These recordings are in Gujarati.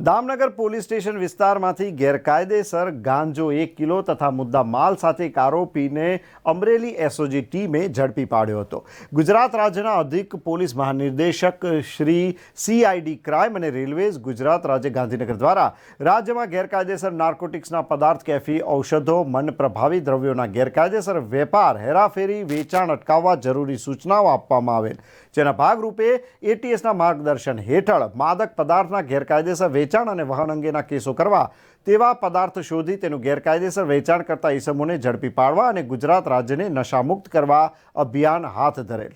દામનગર પોલીસ સ્ટેશન વિસ્તારમાંથી ગેરકાયદેસર ગાંજો એક કિલો તથા મુદ્દા માલ સાથે એક આરોપીને અમરેલી એસઓજી ટીમે ઝડપી પાડ્યો હતો. ગુજરાત રાજ્યના અધિક પોલીસ મહાનિર્દેશક શ્રી સીઆઈડી ક્રાઇમ અને રેલવેઝ ગુજરાત રાજ્ય ગાંધીનગર દ્વારા રાજ્યમાં ગેરકાયદેસર નાર્કોટિક્સના પદાર્થ, કેફી, ઔષધો, મન પ્રભાવી દ્રવ્યોના ગેરકાયદેસર વેપાર, હેરાફેરી, વેચાણ અટકાવવા જરૂરી સૂચનાઓ આપવામાં આવેલ. જેના ભાગરૂપે એટીએસના માર્ગદર્શન હેઠળ માદક પદાર્થના ગેરકાયદેસર વેચાણ અને વહન અંગેના કેસો કરવા તેવા પદાર્થ શોધી તેનું ગેરકાયદેસર વેચાણ કરતા ઇસમોને ઝડપી પાડવા અને ગુજરાત રાજ્યને નશામુક્ત કરવા અભિયાન હાથ ધરેલ.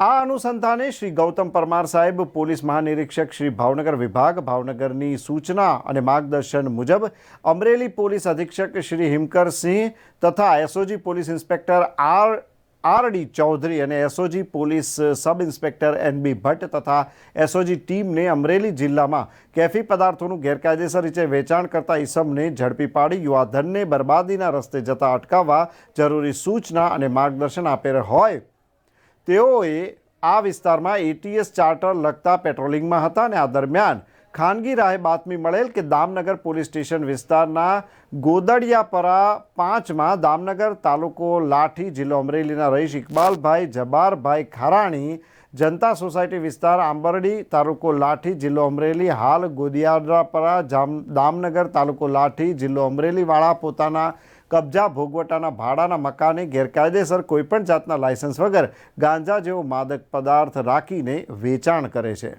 આ અનુસંધાને શ્રી ગૌતમ પરમાર સાહેબ, પોલીસ મહાનિરીક્ષક શ્રી ભાવનગર વિભાગ, ભાવનગરની સૂચના અને માર્ગદર્શન મુજબ અમરેલી પોલીસ અધિક્ષક શ્રી હિમકરસિંહ તથા SOG police inspector R RD Chaudhary અને SOG police sub inspector N B Bhatt તથા એસઓજી ટીમને અમરેલી જિલ્લામાં કેફી પદાર્થોનું ગેરકાયદેસર રીતે વેચાણ કરતા ઈસમને ઝડપી પાડી યુવાધનને બરબાદીના રસ્તે જતા અટકાવવા જરૂરી સૂચના અને માર્ગદર્શન આપેલ હોય. તેઓએ આ વિસ્તારમાં એટીએસ ચાર્ટર લગતા પેટ્રોલિંગમાં હતા અને આ દરમિયાન ખાનગી રાહે બાતમી મળેલ કે દામનગર પોલીસ સ્ટેશન વિસ્તારના ગોદડિયાપરા પાંચમાં દામનગર તાલુકો લાઠી જિલ્લો અમરેલીના રહીશ ઇકબાલભાઈ જબારભાઈ ખારાણી જનતા સોસાયટી વિસ્તાર આંબરડી તાલુકો લાઠી જિલ્લો અમરેલી, હાલ ગોદિયાપરા જામ દામનગર તાલુકો લાઠી જિલ્લો અમરેલીવાળા પોતાના કબજા ભોગવટાના ભાડાના મકાને ગેરકાયદેસર કોઈપણ જાતના લાયસન્સ વગર ગાંજા જેવો માદક પદાર્થ રાખીને વેચાણ કરે છે.